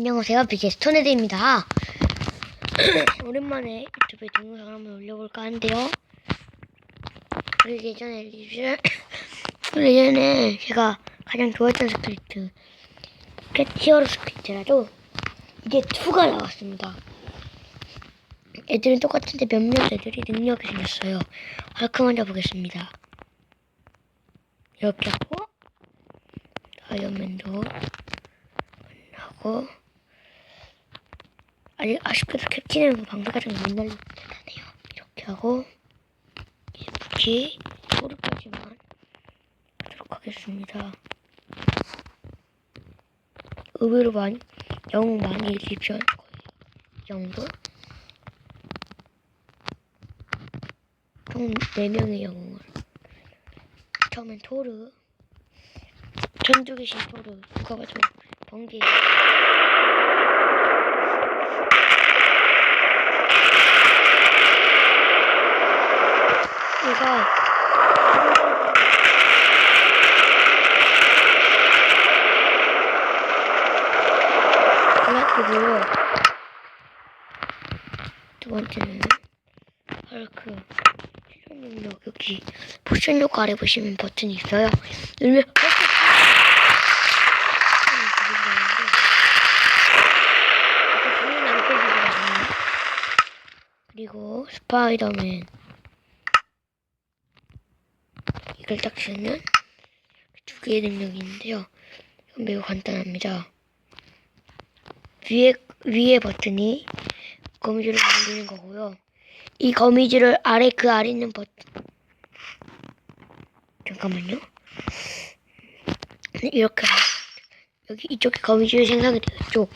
안녕하세요. 비게스톤헤드입니다. 오랜만에 유튜브에 동영상 한번 올려볼까 하는데요. 그러기 예전에 리뷰를, 그 예전에 제가 가장 좋아했던 스크립트, 캣히어로 스크립트라도 이게 2가 나왔습니다. 애들은 똑같은데 몇몇 애들이 능력이 생겼어요. 헐크 먼저 보겠습니다. 이렇게 하고, 아이언맨도 하고 아직 아쉽게도 캡틴은 방패가 좀 못 날리네요. 이렇게 하고 이렇게 소리까지만 하도록 하겠습니다. 의외로 많이 영웅 많이 리뷰한 거예요. 이 정도? 총 4명의 영웅을 처음엔 토르 전투기신 토르 누가 봐도 번개 얘가 블랙이고요 두 번째는 헐크 실험 능력 여기 포션 효과 아래 보시면 버튼이 있어요. 누르면 그리고 스파이더맨 쓰면 두 개의 능력이 있는데요. 이건 매우 간단합니다. 위에 위에 버튼이 거미줄을 만드는 거고요. 이 거미줄을 아래 그 아래 있는 버튼 잠깐만요. 이렇게 여기 이쪽에 거미줄이 생성이 되겠죠.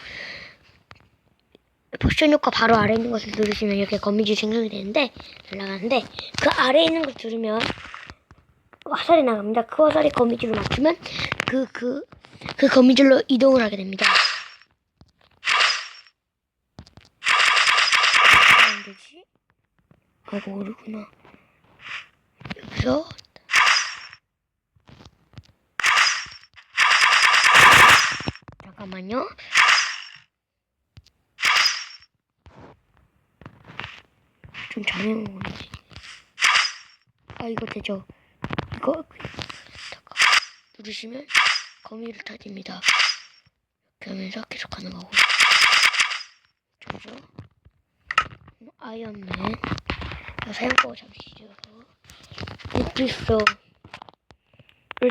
포션 효과 바로 아래 있는 것을 누르시면 이렇게 거미줄 생성이 되는데 날아가는데 그 아래 있는 걸 누르면 화살이 나갑니다. 그 화살이 거미줄을 맞추면 그 그 그 거미줄로 이동을 하게 됩니다. 안 되지? 아 모르구나. 여기서 잠깐만요. 좀 잘해 먹었는데. 아 이거 되죠? 이거 누르시면 거미를 타집니다. 이렇게 하면서 계속 가는 거고. 그죠? 아이언맨 이거 사용법을 잠시 지어서 넷플릭스를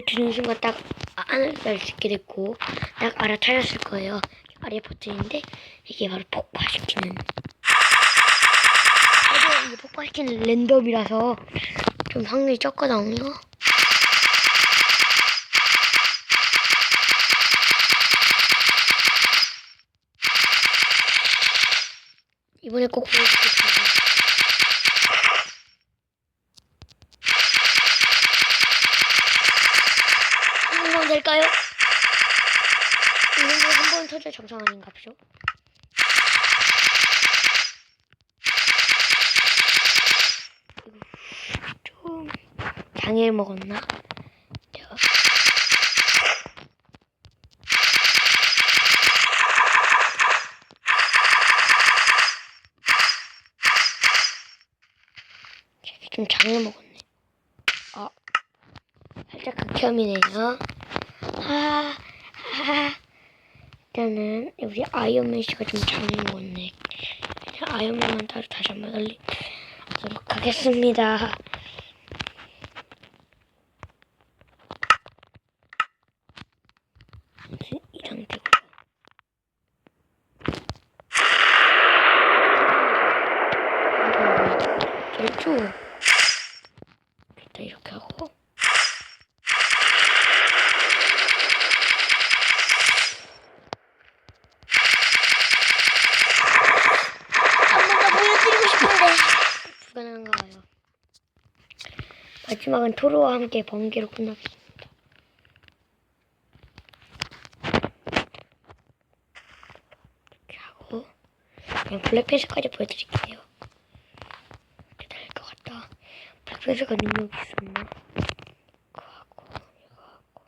드는 순간 딱 안을 수 있게 됐고 딱 알아차렸을 거예요. 아래 버튼인데 이게 바로 폭파시키는 이게 폭파시키는 랜덤이라서 좀 확률이 적거든요. 이번에 꼭 보여드리겠습니다. 한번 될까요? 이 터져 정상 아닌가 보죠? 좀 장애를 먹었나? 좀 장애 먹었네. 아, 살짝 극혐이네요. 아, 아. 일단은 우리 아이언맨 씨가 좀 먹었네. 그냥 아이언맨만 따로 다시 한번 날리도록 하겠습니다. 이 상태고. 그렇죠. 일단 이렇게 하고. 한 번 더 보여드리고 싶은데 불가능한가 봐요. 마지막은 토로와 함께 번개로 끝나겠습니다. 이렇게 하고 그냥 블랙팬서까지 보여드릴게요. 이렇게 될것 같다. 블랙팬서가 능력이 있었나? 그거 하고 이거 하고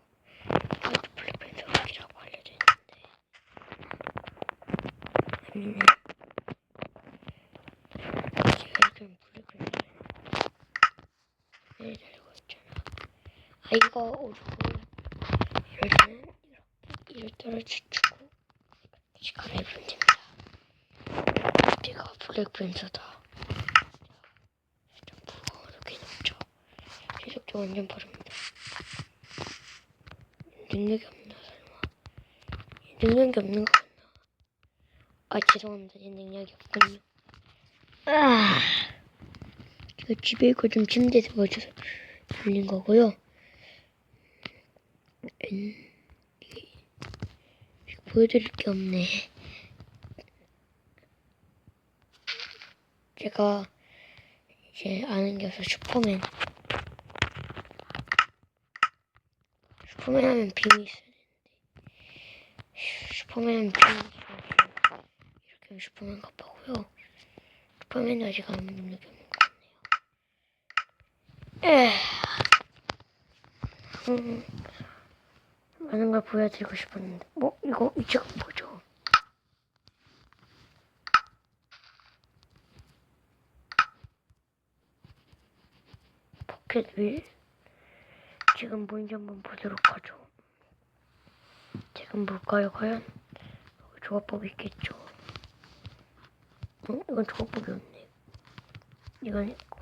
이것도 블랙팬서 무기라고 알려져 있는데 재밌네. 제가 이렇게 불을 끄는 네, 달고 있잖아. 아, 이거 오르고, 이럴 때는 이렇게, 때를 지추고, 다시 갈아입으면 됩니다. 내가 블랙팬서다. 일단 무거워 이렇게 놓죠. 시속도 완전 빠릅니다. 능력이 없나, 설마. 능력이 없는 거 같나? 아, 죄송합니다. 제 능력이 없군요. 아, 제가 집에 있고 좀 침대에서 맞춰서 돌린 거고요. 보여드릴 게 없네. 제가 이제 아는 게 없어 슈퍼맨. 슈퍼맨 하면 빔이 있어야 되는데. 슈퍼맨 하면 빔이 있어야 돼. 이렇게 하면 슈퍼맨 갑하고요. 슈퍼맨도 아직 아무 능력이 없는 것 같네요. 에. 음, 많은 걸 보여드리고 싶었는데, 뭐 이거 위치가 뭐죠? 포켓 윌 지금 뭔지 한번 보도록 하죠. 지금 뭘까요, 과연? 조합법이 있겠죠. 어? 이건 조합법이 없네. 이건 있고.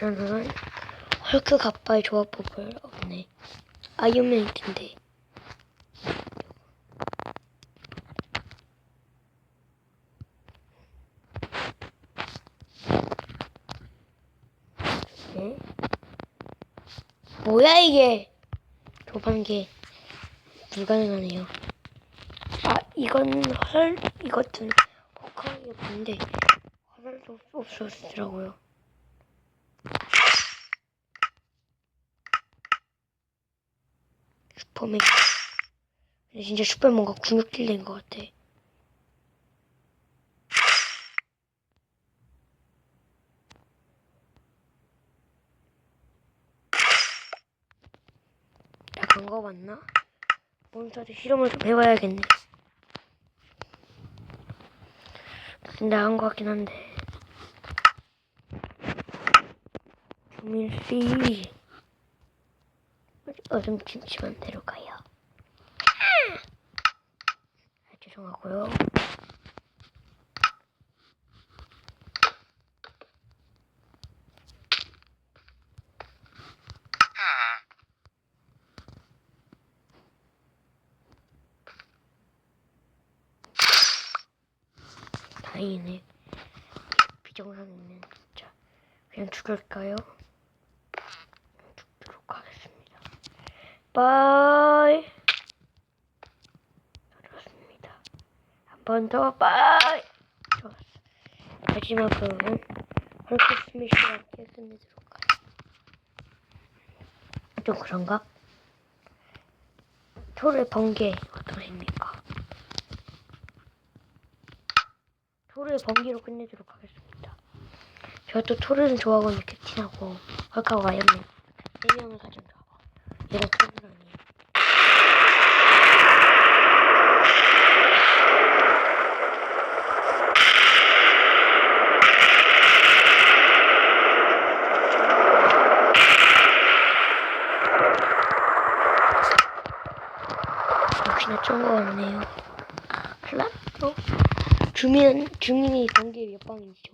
일단은 헐크 갑바의 조합법을 없네. 아이언맨 있던데. 네. 뭐야 이게? 조반 게 불가능하네요. 아 이건 헐 이것은 봤는데 화살도 없었더라고요. 슈퍼맨. 근데 진짜 슈퍼맨 뭔가 근육질 된것 같아. 약한 거 맞나? 몬스터한테 실험을 좀 해봐야겠네. 나은 것 같긴 한데. 주민씨. 어둠침침한 데로 가요. 아, 죄송하고요. 다행이네. 비정상이네, 진짜. 그냥 죽을까요? 죽도록 하겠습니다. 빠이. 좋습니다. 한 번 더 빠이. 좋았어. 마지막으로는 헐크 스미시와 함께 끝내도록 하죠. 좀 그런가? 토르의 번개 어떠십니까? 토르의 번개로 끝내도록 하겠습니다. 제가 또 토르는 좋아하거든요. 캡틴하고 헐크하고 아이언맨 세 명을 가장 좋 아하고 얘가 토르는 아니에요. 역시나 쩐거 같네요. 플라토 주민 주민이 번개 옆방이죠.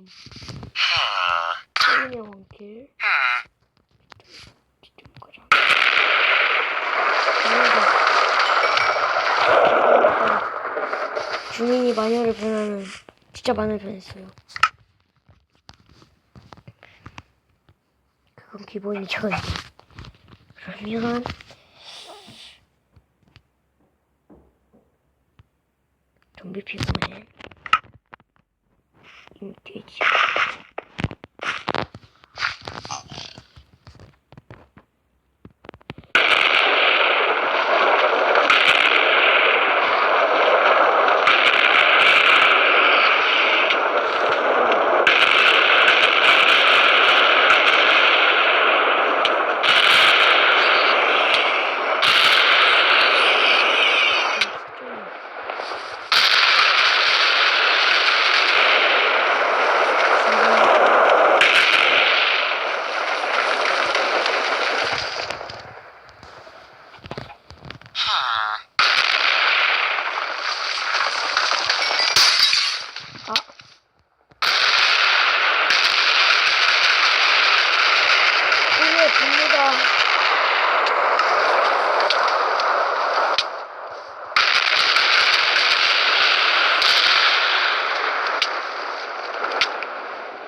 주민의 원길. 좀 가자. 주민이 마녀를 변하는 진짜 마녀를 변했어요. 그건 기본이죠. 그러면 좀비 피부에 임돼지 갑니다.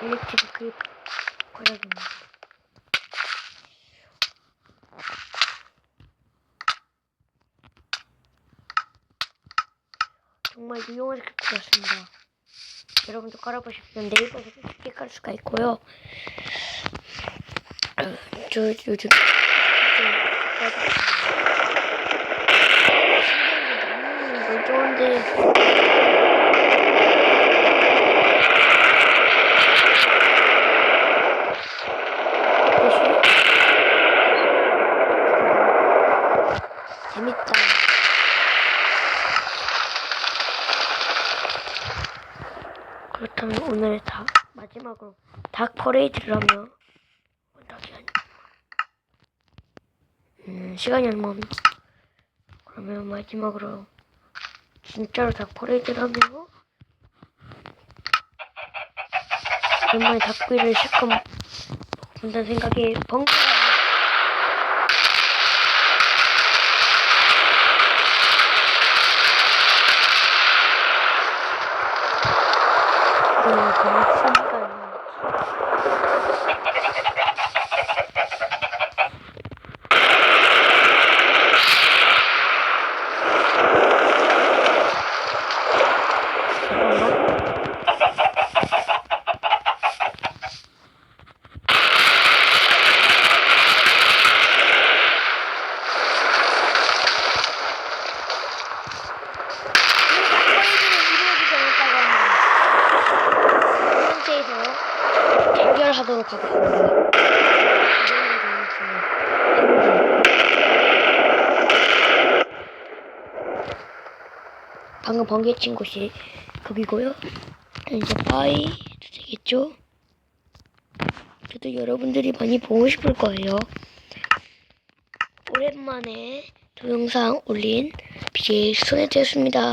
일렉트릭 그립 고약입니다. 정말 유용한 스크립트였습니다. 여러분도 깔아보시면 네이버에서 쉽게 깔 수가 있고요. 어, 저 요즘 너무 멀쩡한데 재밌다. 그렇다면 오늘 다 마지막으로 닭 퍼레이드를 하며 어, 닭이 아니 음, 시간이 얼마 없네. 그러면 마지막으로 진짜로 닭 퍼레이드를 하며 오랜만에 닭구이를 실컷 본다는 생각에 번개 네, 고맙습니다. 잠깐만. 상태에서 대결 하도록 하겠습니다. 방금 번개 친 곳이 거기고요. 이제 빠이 되겠죠? 그래도 여러분들이 많이 보고 싶을 거예요. 오랜만에 동영상 올린 BJ 손해되었습니다.